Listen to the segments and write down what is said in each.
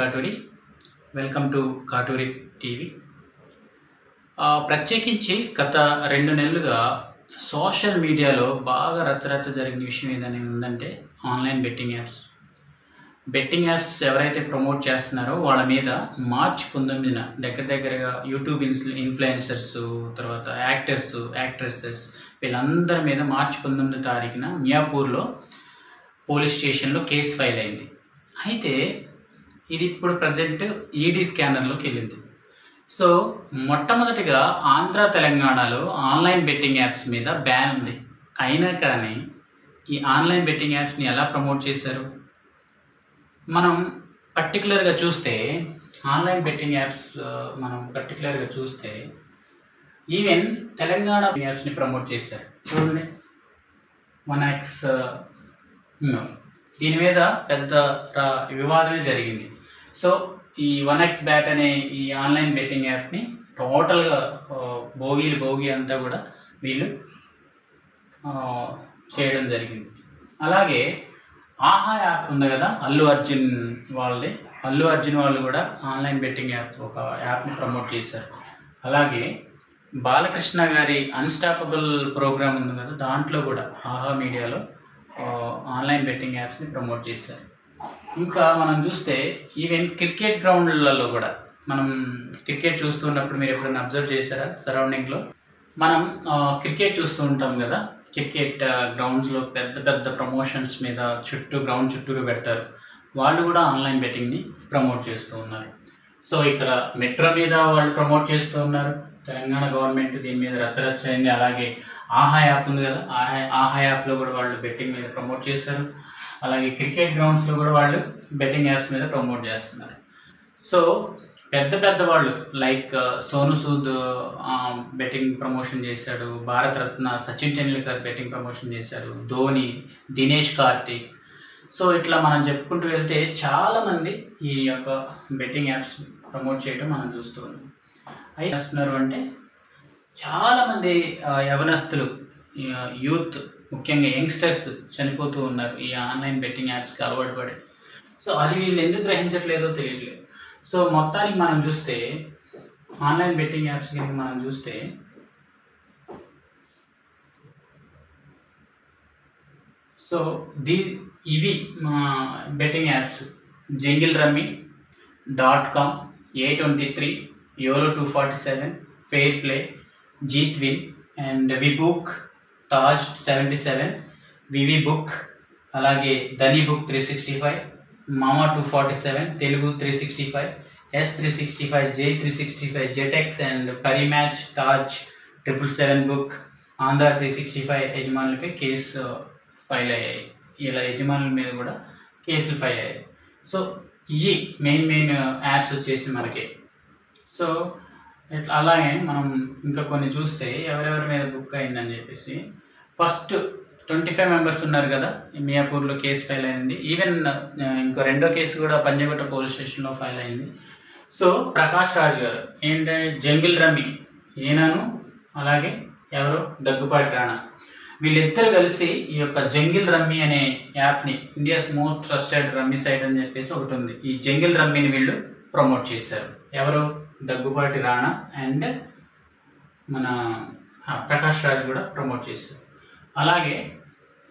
Katuri. Welcome to Katuri TV. ప్రత్యేకించి గత రెండు నెలలుగా సోషల్ మీడియాలో బాగా రచ్చరచ్చ జరిగిన విషయం ఏదైనా ఉందంటే online betting apps. Betting apps ఎవరైతే ప్రమోట్ చేస్తున్నారో వాళ్ళ మీద మార్చ్ పంతొమ్మిదిన దగ్గర దగ్గరగా యూట్యూబ్ ఇన్ఫ్లుయెన్సర్స్ తర్వాత యాక్టర్స్ యాక్ట్రెసెస్ వీళ్ళందరి మీద మార్చి పంతొమ్మిది తారీఖున మియాపూర్లో పోలీస్ స్టేషన్లో కేసు ఫైల్ అయింది. అయితే ఇది ఇప్పుడు ప్రజెంట్ ఈడీ స్కానర్లోకి వెళ్ళింది. సో మొట్టమొదటిగా ఆంధ్ర తెలంగాణలో ఆన్లైన్ బెట్టింగ్ యాప్స్ మీద బ్యాన్ ఉంది. అయినా కానీ ఈ ఆన్లైన్ బెట్టింగ్ యాప్స్ని ఎలా ప్రమోట్ చేశారు? మనం పర్టికులర్గా చూస్తే ఆన్లైన్ బెట్టింగ్ యాప్స్ మనం పర్టికులర్గా చూస్తే ఈవెన్ తెలంగాణ యాప్స్ని ప్రమోట్ చేశారు. చూడండి. వన్ యాక్స్ దీని మీద పెద్ద రా- వివాదమే జరిగింది. సో ఈ వన్ ఎక్స్ బ్యాట్ అనే ఈ ఆన్లైన్ బెట్టింగ్ యాప్ని టోటల్గా భోగిలు భోగి అంతా కూడా వీళ్ళు చేయడం జరిగింది. అలాగే ఆహా యాప్ ఉంది కదా అల్లు అర్జున్ వాళ్ళది. అల్లు అర్జున్ వాళ్ళు కూడా ఆన్లైన్ బెట్టింగ్ యాప్ ఒక యాప్ని ప్రమోట్ చేశారు. అలాగే బాలకృష్ణ గారి అన్స్టాపబుల్ ప్రోగ్రామ్ ఉంది కదా దాంట్లో కూడా ఆహా మీడియాలో ఆన్లైన్ బెట్టింగ్ యాప్స్ని ప్రమోట్ చేశారు. ఇంకా మనం చూస్తే ఈవెన్ క్రికెట్ గ్రౌండ్లలో కూడా మనం క్రికెట్ చూస్తున్నప్పుడు మీరు ఎప్పుడైనా అబ్జర్వ్ చేశారా సరౌండింగ్లో మనం క్రికెట్ చూస్తూ ఉంటాం కదా క్రికెట్ గ్రౌండ్స్లో పెద్ద పెద్ద ప్రమోషన్స్ మీద చుట్టూ గ్రౌండ్ చుట్టూరు పెడతారు. వాళ్ళు కూడా ఆన్లైన్ బెట్టింగ్ని ప్రమోట్ చేస్తూ ఉన్నారు. సో ఇక్కడ మెట్రో మీద వాళ్ళు ప్రమోట్ చేస్తూ ఉన్నారు. తెలంగాణ గవర్నమెంట్ దీని మీద రచ్చరచ్చ అయింది. అలాగే ఆహా యాప్ ఉంది కదా ఆహా ఆహా యాప్లో కూడా వాళ్ళు బెట్టింగ్ మీద ప్రమోట్ చేశారు. అలాగే క్రికెట్ గ్రౌండ్స్లో కూడా వాళ్ళు బెట్టింగ్ యాప్స్ మీద ప్రమోట్ చేస్తున్నారు. సో పెద్ద పెద్ద వాళ్ళు like uh, Sonu Sood betting promotion చేశాడు. భారత రత్న సచిన్ టెండూల్కర్ బెట్టింగ్ ప్రమోషన్ చేశాడు ధోని దినేష్ కార్తిక్. సో ఇట్లా మనం చెప్పుకుంటూ వెళ్తే చాలామంది ఈ యొక్క బెట్టింగ్ యాప్స్ ప్రమోట్ చేయడం మనం చూస్తూ ఉన్నాం. అయి చేస్తున్నారు అంటే చాలామంది యవనస్తులు యూత్ ముఖ్యంగా యంగ్స్టర్స్ చనిపోతూ ఉన్నారు. ఈ ఆన్లైన్ బెట్టింగ్ యాప్స్కి అలవాటు పడి. సో అది వీళ్ళు ఎందుకు గ్రహించట్లేదో తెలియట్లేదు. సో మొత్తానికి మనం చూస్తే ఆన్లైన్ బెట్టింగ్ యాప్స్ కింద మనం చూస్తే సో దీ ఇవి మా betting apps Jungle Rummy dot com A twenty three YOLO two forty seven fair play Jeet win and V book Taj seventy seven VV book అలాగే Dhani book three sixty five Mama two forty seven Telugu three sixty five S three sixty five J three sixty five Jetex and Parimatch Taj triple seven book Andhra three sixty five యజమానులపై case file అయ్యాయి. ఇలా యజమానుల మీద కూడా కేసులు file అయ్యాయి. So ఇవి main main apps వచ్చేసి మనకి సో ఇట్లా అలాగే మనం ఇంకా కొన్ని చూస్తే ఎవరెవరి మీద బుక్ అయిందని చెప్పేసి ఫస్ట్ ట్వంటీ ఫైవ్ మెంబర్స్ ఉన్నారు కదా మియాపూర్లో కేసు ఫైల్ అయింది. ఈవెన్ ఇంకో రెండో కేసు కూడా పంజగుట్ట పోలీస్ స్టేషన్లో ఫైల్ అయింది. సో ప్రకాష్ రాజ్ గారు ఏంటంటే జంగిల్ రమ్మి ఈయనను అలాగే ఎవరు దగ్గుపాటి రాణా వీళ్ళిద్దరు కలిసి ఈ యొక్క జంగిల్ రమ్మీ అనే యాప్ని India's most trusted rummy site అని చెప్పేసి ఒకటి ఉంది. ఈ జంగిల్ రమ్మీని వీళ్ళు ప్రమోట్ చేశారు. ఎవరు? దగ్గుబాటి రాణా అండ్ మన ప్రకాష్ రాజ్ కూడా ప్రమోట్ చేశారు. అలాగే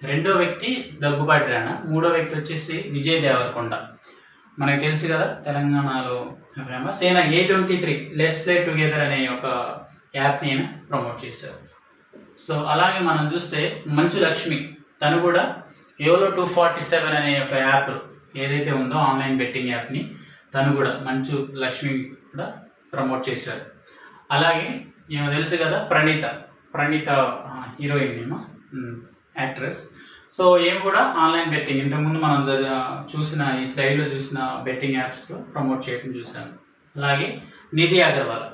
రెండో వ్యక్తి దగ్గుబాటి రాణా మూడో వ్యక్తి వచ్చేసి విజయ్ దేవరకొండ. మనకు తెలుసు కదా తెలంగాణలో ఫేమస్ ఈయన A twenty three let's play together అనే ఒక యాప్ని ఆయన ప్రమోట్ చేశారు. సో అలాగే మనం చూస్తే మంచు లక్ష్మి తను కూడా యోలో టూ ఫార్టీ సెవెన్ అనే ఒక యాప్ ఏదైతే ఉందో ఆన్లైన్ బెట్టింగ్ యాప్ని తను కూడా మంచు లక్ష్మి కూడా ప్రమోట్ చేశారు. అలాగే ఈమె తెలుసు కదా ప్రణీత. ప్రణీత హీరోయిన్ ఏమో. యాక్ట్రెస్ సో ఏమి కూడా ఆన్లైన్ బెట్టింగ్ ఇంతకుముందు మనం చూసిన ఈ స్లైడ్లో చూసిన బెట్టింగ్ యాప్స్లో ప్రమోట్ చేయడం చూసాను అలాగే నిధి అగర్వాల్.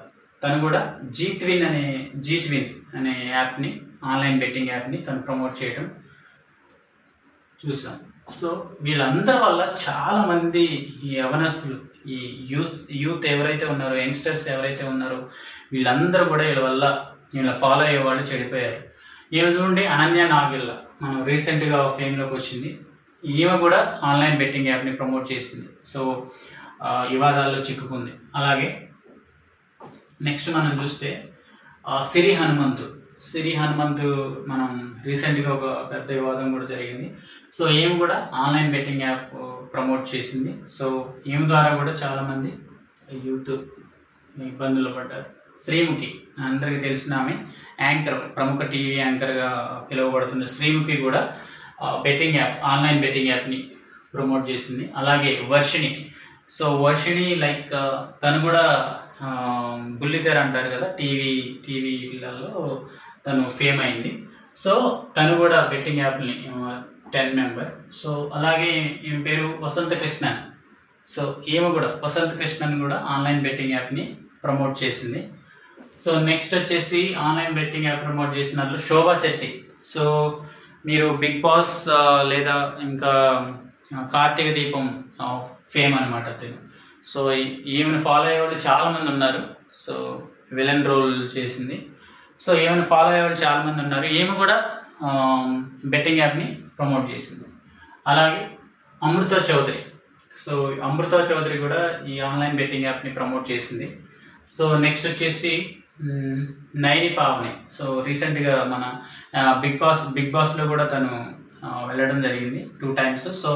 తను కూడా జీ ట్విన్ అనే జీ ట్విన్ అనే యాప్ని ఆన్లైన్ బెట్టింగ్ యాప్ని తను ప్రమోట్ చేయడం చూసాం. సో వీళ్ళందరి వల్ల చాలామంది ఈ యవనస్తులు ఈ యూత్ యూత్ ఎవరైతే ఉన్నారో యంగ్స్టర్స్ ఎవరైతే ఉన్నారో వీళ్ళందరూ కూడా వీళ్ళ వల్ల వీళ్ళ ఫాలో అయ్యే వాళ్ళు చెడిపోయారు. ఈమె చూడండి అనన్య నాగిల్ల మనం రీసెంట్గా ఫేమ్లోకి వచ్చింది. ఈమె కూడా ఆన్లైన్ బెట్టింగ్ యాప్ని ప్రమోట్ చేసింది. సో వివాదాల్లో చిక్కుకుంది. అలాగే నెక్స్ట్ మనం చూస్తే సిరి హనుమంతు. సిరి హనుమంతు మనం రీసెంట్గా ఒక పెద్ద వివాదం కూడా జరిగింది. సో ఏం కూడా ఆన్లైన్ బెట్టింగ్ యాప్ ప్రమోట్ చేసింది. సో ఏం ద్వారా కూడా చాలామంది యూత్ ఇబ్బందులు పడ్డారు. శ్రీముఖి అందరికీ తెలిసిన ఆమె యాంకర్ ప్రముఖ టీవీ యాంకర్గా పిలువబడుతున్న శ్రీముఖి కూడా బెట్టింగ్ యాప్ ఆన్లైన్ బెట్టింగ్ యాప్ని ప్రమోట్ చేసింది. అలాగే వర్షిణి. సో వర్షిణి లైక్ తను కూడా బుల్లితెర అంటారు కదా టీవీ టీవీలలో తను ఫేమ్ అయింది. సో తను కూడా బెట్టింగ్ యాప్ని టెన్ మెంబర్. సో అలాగే ఈమె పేరు వసంత కృష్ణన్ సో ఈమె కూడా వసంత కృష్ణన్ కూడా ఆన్లైన్ బెట్టింగ్ యాప్ని ప్రమోట్ చేసింది. సో నెక్స్ట్ వచ్చేసి ఆన్లైన్ బెట్టింగ్ యాప్ ప్రమోట్ చేసిన వాళ్ళు శోభా శెట్టి. సో మీరు బిగ్ బాస్ లేదా ఇంకా కార్తీక దీపం ఫేమ్ అనమాట సో ఈమెను ఫాలో అయ్యేవాళ్ళు చాలామంది ఉన్నారు. సో విలన్ రోల్ చేసింది. సో ఈమెను ఫాలో అయ్యేవాళ్ళు చాలామంది ఉన్నారు. ఈమె కూడా బెట్టింగ్ యాప్ని ప్రమోట్ చేసింది. అలాగే అమృత చౌదరి. సో అమృత చౌదరి కూడా ఈ ఆన్లైన్ బెట్టింగ్ యాప్ని ప్రమోట్ చేసింది. సో నెక్స్ట్ వచ్చేసి నైని పావని. సో రీసెంట్గా మన బిగ్ బాస్ బిగ్ బాస్లో కూడా తను వెళ్ళడం జరిగింది టూ టైమ్స్ సో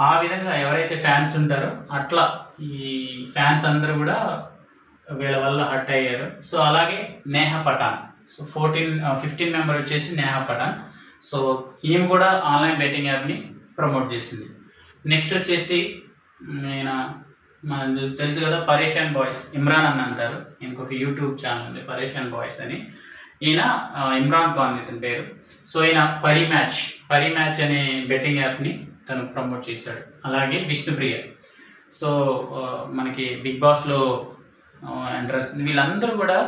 ఆ విధంగా ఎవరైతే ఫ్యాన్స్ ఉంటారో అట్లా ఈ ఫ్యాన్స్ అందరూ కూడా వీళ్ళ వల్ల హట్ అయ్యారు. సో అలాగే Neha Pathan. So fourteen fifteen member వచ్చేసి నేహ పఠాన్. సో ఈమె కూడా ఆన్లైన్ బెట్టింగ్ యాప్ని ప్రమోట్ చేసింది. నెక్స్ట్ వచ్చేసి నేను మన తెలుసు కదా పరేషాన్ బాయ్స్ ఇమ్రాన్ అని అంటారు. ఇంకొక యూట్యూబ్ ఛానల్ ఉంది పరేషాన్ బాయ్స్ అని. ఈయన ఇమ్రాన్ ఖాన్ ఇతని పేరు. సో ఈయన పరి మ్యాచ్ పరి మ్యాచ్ అనే బెట్టింగ్ యాప్ని తను ప్రమోట్ చేశాడు. అలాగే విష్ణుప్రియ. సో మనకి బిగ్ బాస్లో ఎంట్రన్స్ వీళ్ళందరూ కూడా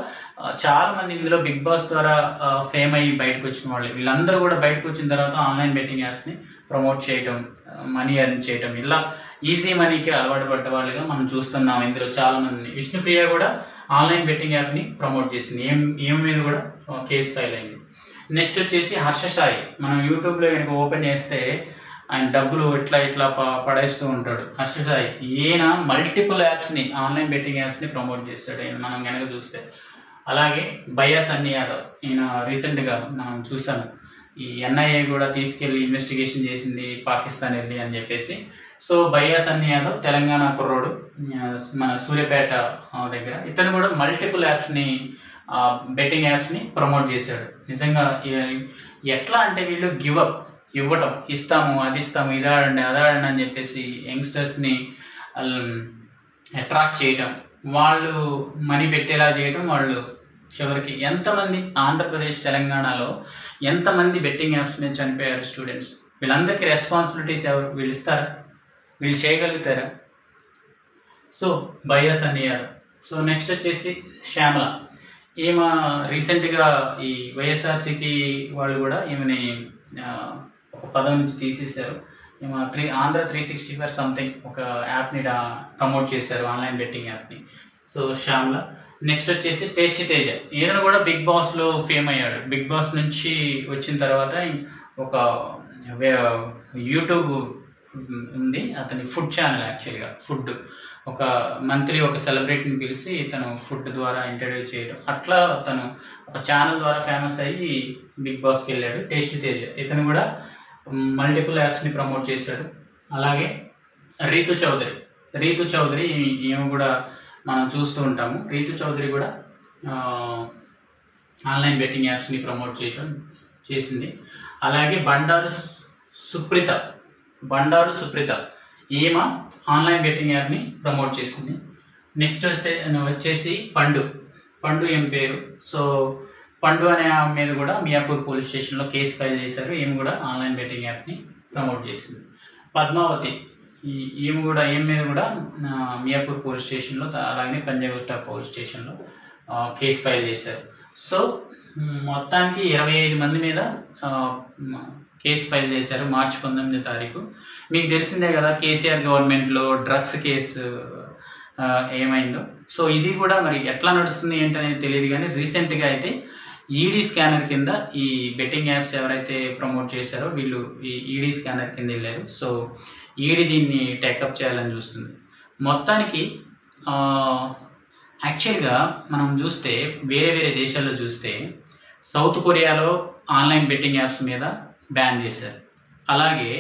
చాలా మంది ఇందులో బిగ్ బాస్ ద్వారా ఫేమ్ అయ్యి బయటకు వచ్చిన వాళ్ళు. వీళ్ళందరూ కూడా బయటకు వచ్చిన తర్వాత ఆన్లైన్ బెట్టింగ్ యాప్స్ని ప్రమోట్ చేయటం మనీ ఎర్న్ చేయటం. ఇలా ఈజీ మనీకి అలవాటు పడ్డ వాళ్ళుగా మనం చూస్తున్నాం ఇందులో చాలా మంది విష్ణుప్రియ కూడా ఆన్లైన్ బెట్టింగ్ యాప్ని ప్రమోట్ చేసింది. ఏం ఏం మీద కూడా కేసు ఫైల్ అయింది. నెక్స్ట్ వచ్చేసి హర్ష సాయి. మనం యూట్యూబ్లో కనుక ఓపెన్ చేస్తే ఆయన డబ్బులు ఇట్లా ఇట్లా ప- పడేస్తూ ఉంటాడు. హర్ష సాయి ఈయన మల్టిపుల్ యాప్స్ని ఆన్లైన్ బెట్టింగ్ యాప్స్ని ప్రమోట్ చేస్తాడు. ఈయన మనం కనుక చూస్తే. అలాగే బయ్యా సన్నీ యాదవ్ ఈయన రీసెంట్గా మనం చూసాము. ఈ ఎన్ఐఏ కూడా తీసుకెళ్ళి ఇన్వెస్టిగేషన్ చేసింది పాకిస్తాన్ వెళ్ళి అని చెప్పేసి. సో బయ్యా సన్నీ యాదవ్ తెలంగాణ కుర్రోడు మన సూర్యాపేట దగ్గర. ఇతను కూడా మల్టిపుల్ యాప్స్ని బెట్టింగ్ యాప్స్ని ప్రమోట్ చేశాడు. నిజంగా ఎట్లా అంటే వీళ్ళు గివప్ ఇవ్వటం ఇస్తాము అది ఇస్తాము ఇది ఆడండి అది ఆడండి అని చెప్పేసి యంగ్స్టర్స్ని అట్రాక్ట్ చేయటం. వాళ్ళు మనీ పెట్టేలా చేయటం వాళ్ళు చివరికి ఎంతమంది ఆంధ్రప్రదేశ్ తెలంగాణలో ఎంతమంది బెట్టింగ్ యాప్స్ మీద చనిపోయారు స్టూడెంట్స్ వీళ్ళందరికీ రెస్పాన్సిబిలిటీస్ ఎవరు? వీళ్ళు ఇస్తారా? వీళ్ళు చేయగలుగుతారా? సో బయస్ అనియారు సో నెక్స్ట్ వచ్చేసి శ్యామల. ఈమె రీసెంట్గా ఈ వైఎస్ఆర్సిపి వాళ్ళు కూడా ఈమెని ఒక పదం నుంచి తీసేశారు. Three Andhra three sixty five something ఒక యాప్ని ప్రమోట్ చేశారు ఆన్లైన్ బెట్టింగ్ యాప్ని సో శ్యామ్లా. నెక్స్ట్ వచ్చేసి టేస్ట్ తేజ. ఈయన కూడా బిగ్ బాస్లో ఫేమ్ అయ్యాడు. బిగ్ బాస్ నుంచి వచ్చిన తర్వాత ఒక యూట్యూబ్ ఉంది అతని ఫుడ్ ఛానల్ యాక్చువల్గా ఫుడ్. ఒక మంత్లీ ఒక సెలబ్రిటీని పిలిచి తను ఫుడ్ ద్వారా ఇంటర్వ్యూ చేయడం. అట్లా తను ఒక ఛానల్ ద్వారా ఫేమస్ అయ్యి బిగ్ బాస్కి వెళ్ళాడు టేస్ట్ తేజ. ఇతను కూడా మల్టిపుల్ యాప్స్ని ప్రమోట్ చేశాడు. అలాగే రీతు చౌదరి. రీతు చౌదరి ఏమి కూడా మనం చూస్తూ ఉంటాము. రీతు చౌదరి కూడా ఆన్లైన్ బెట్టింగ్ యాప్స్ని ప్రమోట్ చేయడం చేసింది. అలాగే బండారు సుప్రీత బండారు సుప్రీత ఈమె ఆన్లైన్ బెట్టింగ్ యాప్ని ప్రమోట్ చేసింది. నెక్స్ట్ వచ్చే వచ్చేసి పండు. పండు ఏం పేరు? సో పండు అనే ఆమె మీద కూడా మియాపూర్ పోలీస్ స్టేషన్లో కేసు ఫైల్ చేశారు. ఈమె కూడా ఆన్లైన్ బెట్టింగ్ యాప్ని ప్రమోట్ చేసింది. పద్మావతి ఈ ఈమె కూడా ఈమె మీద కూడా మియాపూర్ పోలీస్ స్టేషన్లో అలాగే పంజాగుట్ట పోలీస్ స్టేషన్లో కేసు ఫైల్ చేశారు. సో మొత్తానికి ఇరవై ఐదు మంది మీద కేసు ఫైల్ చేశారు మార్చి పంతొమ్మిది తారీఖు. మీకు తెలిసిందే కదా కేసీఆర్ గవర్నమెంట్లో డ్రగ్స్ కేసు ఏమైందో? సో ఇది కూడా మరి ఎట్లా నడుస్తుంది ఏంటనేది తెలియదు కానీ రీసెంట్గా అయితే ఈడీ స్కానర్ కింద ఈ బెట్టింగ్ యాప్స్ ఎవరైతే ప్రమోట్ చేశారో వీళ్ళు ఈ ఈడీ స్కానర్ కింద వెళ్ళారు. సో ఈడీ దీన్ని టేకప్ చేయాలని చూస్తుంది. మొత్తానికి యాక్చువల్గా మనం చూస్తే వేరే వేరే దేశాల్లో చూస్తే సౌత్ కొరియాలో ఆన్లైన్ బెట్టింగ్ యాప్స్ మీద బ్యాన్ చేశారు. అలాగే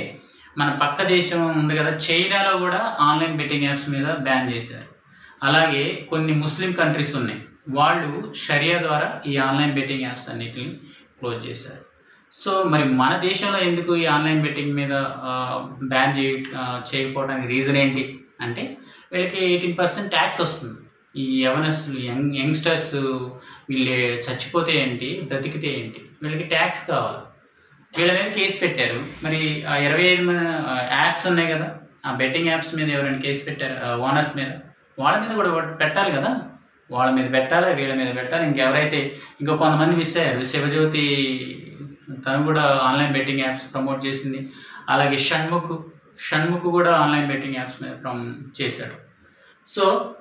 మన పక్క దేశం ఉంది కదా చైనాలో కూడా ఆన్లైన్ బెట్టింగ్ యాప్స్ మీద బ్యాన్ చేశారు. అలాగే కొన్ని ముస్లిం కంట్రీస్ ఉన్నాయి. వాళ్ళు షరియా ద్వారా ఈ ఆన్లైన్ బెట్టింగ్ యాప్స్ అన్నిటిని క్లోజ్ చేశారు. సో మరి మన దేశంలో ఎందుకు ఈ ఆన్లైన్ బెట్టింగ్ మీద బ్యాన్ చేయ చేయకపోవడానికి రీజన్ ఏంటి? అంటే వీళ్ళకి ఎయిటీన్ పర్సెంట్ ట్యాక్స్ వస్తుంది. ఈ యవనస్తులు యంగ్ యంగ్స్టర్స్ వీళ్ళు చచ్చిపోతే ఏంటి? బ్రతికితే ఏంటి? వీళ్ళకి ట్యాక్స్ కావాలి. వీళ్ళ మీద కేసు పెట్టారు. మరి ఆ ఇరవై ఐదు యాప్స్ ఉన్నాయి కదా. ఆ బెట్టింగ్ యాప్స్ మీద ఎవరైనా కేసు పెట్టారు? ఓనర్స్ మీద? వాళ్ళ మీద కూడా పెట్టాలి కదా? వాళ్ళ మీద పెట్టాలి? వీళ్ళ మీద పెట్టాలి? ఇంకెవరైతే ఇంకా కొంతమంది మిస్ అయ్యారు. శివజ్యోతి తను కూడా ఆన్లైన్ బెట్టింగ్ యాప్స్ ప్రమోట్ చేసింది. అలాగే షణ్ముఖ్. షణ్ముఖ్ కూడా ఆన్లైన్ బెట్టింగ్ యాప్స్ మీద ప్రమోట్ చేశాడు. సో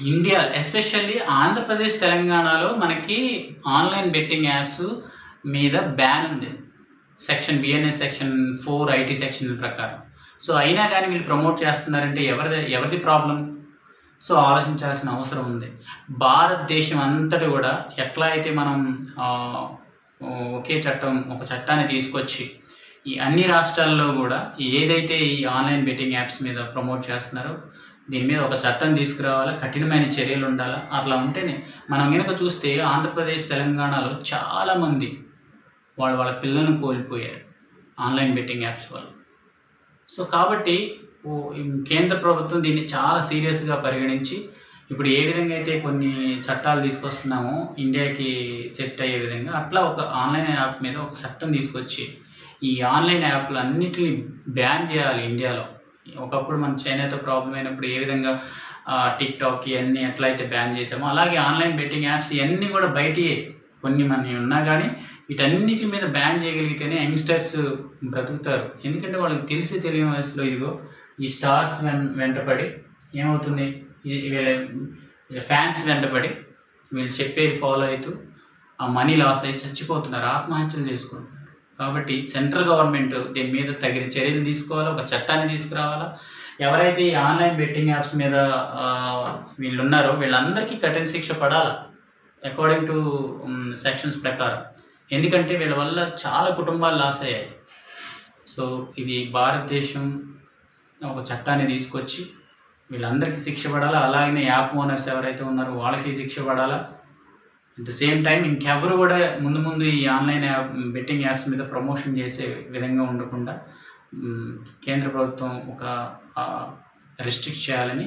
ఇండియా ఎస్పెషల్లీ ఆంధ్రప్రదేశ్ తెలంగాణలో మనకి ఆన్లైన్ బెట్టింగ్ యాప్స్ మీద బ్యాన్ ఉంది. Section BNS section four IT section ప్రకారం. సో అయినా కానీ వీళ్ళు ప్రమోట్ చేస్తున్నారంటే ఎవరిది ఎవరిది ప్రాబ్లం సో ఆలోచించాల్సిన అవసరం ఉంది. భారతదేశం అంతటి కూడా ఎట్లా అయితే మనం ఒకే చట్టం ఒక చట్టాన్ని తీసుకొచ్చి ఈ అన్ని రాష్ట్రాల్లో కూడా ఏదైతే ఈ ఆన్లైన్ బెట్టింగ్ యాప్స్ మీద ప్రమోట్ చేస్తున్నారో దీని మీద ఒక చట్టం తీసుకురావాలా? కఠినమైన చర్యలు ఉండాలా? అట్లా ఉంటేనే మనం కనుక చూస్తే ఆంధ్రప్రదేశ్ తెలంగాణలో చాలామంది వాళ్ళు వాళ్ళ పిల్లలను కోల్పోయారు ఆన్లైన్ బెట్టింగ్ యాప్స్ వల్ల. సో కాబట్టి కేంద్ర ప్రభుత్వం దీన్ని చాలా సీరియస్గా పరిగణించి ఇప్పుడు ఏ విధంగా అయితే కొన్ని చట్టాలు తీసుకొస్తున్నామో ఇండియాకి సెట్ అయ్యే విధంగా అట్లా ఒక ఆన్లైన్ యాప్ మీద ఒక చట్టం తీసుకొచ్చి ఈ ఆన్లైన్ యాప్లు అన్నిటిని బ్యాన్ చేయాలి ఇండియాలో. ఒకప్పుడు మన చైనాతో ప్రాబ్లం అయినప్పుడు ఏ విధంగా టిక్ టాక్ ఇవన్నీ ఎట్లయితే బ్యాన్ చేసామో అలాగే ఆన్లైన్ బెట్టింగ్ యాప్స్ ఇవన్నీ కూడా బయటియే. కొన్ని మన ఉన్నా కానీ వీటన్నిటి మీద బ్యాన్ చేయగలిగితేనే యంగ్స్టర్స్ బ్రతుకుతారు. ఎందుకంటే వాళ్ళకి తెలిసి తెలియని వయసులో ఇదిగో ఈ స్టార్స్ వెంటపడి ఏమవుతుంది? వీళ్ళ ఫ్యాన్స్ వెంటపడి వీళ్ళు చెప్పేది ఫాలో అవుతూ ఆ మనీ లాస్ అయ్యి చచ్చిపోతున్నారు ఆత్మహత్యలు చేసుకుంటున్నారు. కాబట్టి సెంట్రల్ గవర్నమెంట్ దీని మీద తగిన చర్యలు తీసుకోవాలా? ఒక చట్టాన్ని తీసుకురావాలా? ఎవరైతే ఈ ఆన్లైన్ బెట్టింగ్ యాప్స్ మీద వీళ్ళు ఉన్నారో వీళ్ళందరికీ కఠిన శిక్ష పడాలా? అకార్డింగ్ టు సెక్షన్స్ ప్రకారం. ఎందుకంటే వీళ్ళ వల్ల చాలా కుటుంబాలు లాస్ అయ్యాయి. సో ఇది భారతదేశం ఒక చట్టాన్ని తీసుకొచ్చి వీళ్ళందరికీ శిక్ష పడాలా? అలాగే యాప్ ఓనర్స్ ఎవరైతే ఉన్నారో వాళ్ళకి శిక్ష పడాలా? అట్ ద సేమ్ టైం ఇంకెవరు కూడా ముందు ముందు ఈ ఆన్లైన్ యాప్ బెట్టింగ్ యాప్స్ మీద ప్రమోషన్ చేసే విధంగా ఉండకుండా కేంద్ర ప్రభుత్వం ఒక రిస్ట్రిక్ట్ చేయాలని